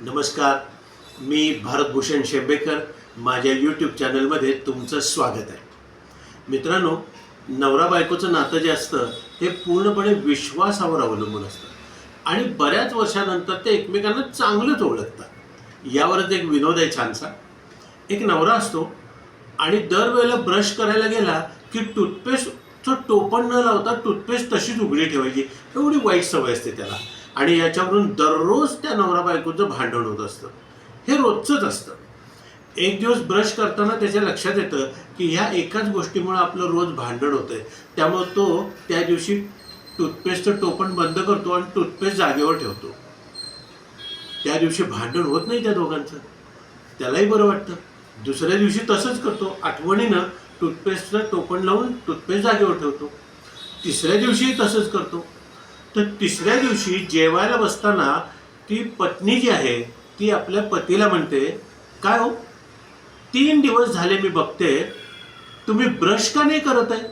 नमस्कार मी भारतभूषण शेंबेकर. माझ्या यूट्यूब चॅनलमध्ये तुमचं स्वागत आहे. मित्रांनो नवरा बायकोचं नातं जे असतं हे पूर्णपणे विश्वासावर अवलंबून असतं. आणि बऱ्याच वर्षानंतर ते एकमेकांना चांगलंच ओळखतात. यावरच एक विनोद आहे छानसा. एक नवरा असतो आणि दरवेळेला ब्रश करायला गेला की टूथपेस्टचं टोपण न लावता टूथपेस्ट तशीच उघडी ठेवायची. एवढी वाईट सवय असते त्याला. आणि याच्यावरून दररोज त्या नवरा बायकोचं भांडण होत असतं. हे रोजचंच असतं. एक दिवस ब्रश करताना त्याच्या लक्षात येतं की ह्या एकाच गोष्टीमुळे आपलं रोज भांडण होतंय. त्यामुळे तो त्या दिवशी टूथपेस्टचं टोपण बंद करतो आणि टूथपेस्ट जागेवर ठेवतो. त्या दिवशी भांडण होत नाही त्या दोघांचं. त्यालाही बरं वाटतं. दुसऱ्या दिवशी तसंच करतो. आठवणीनं टूथपेस्टचं टोपण लावून टूथपेस्ट जागेवर ठेवतो. तिसऱ्या दिवशीही तसंच करतो. तर तिसऱ्या दिवशी जेवायला बसताना ती पत्नी जी आहे ती आपल्या पतीला म्हणते काय हो? तीन दिवस झाले मी बघते तुम्ही ब्रश का नाही करत आहे?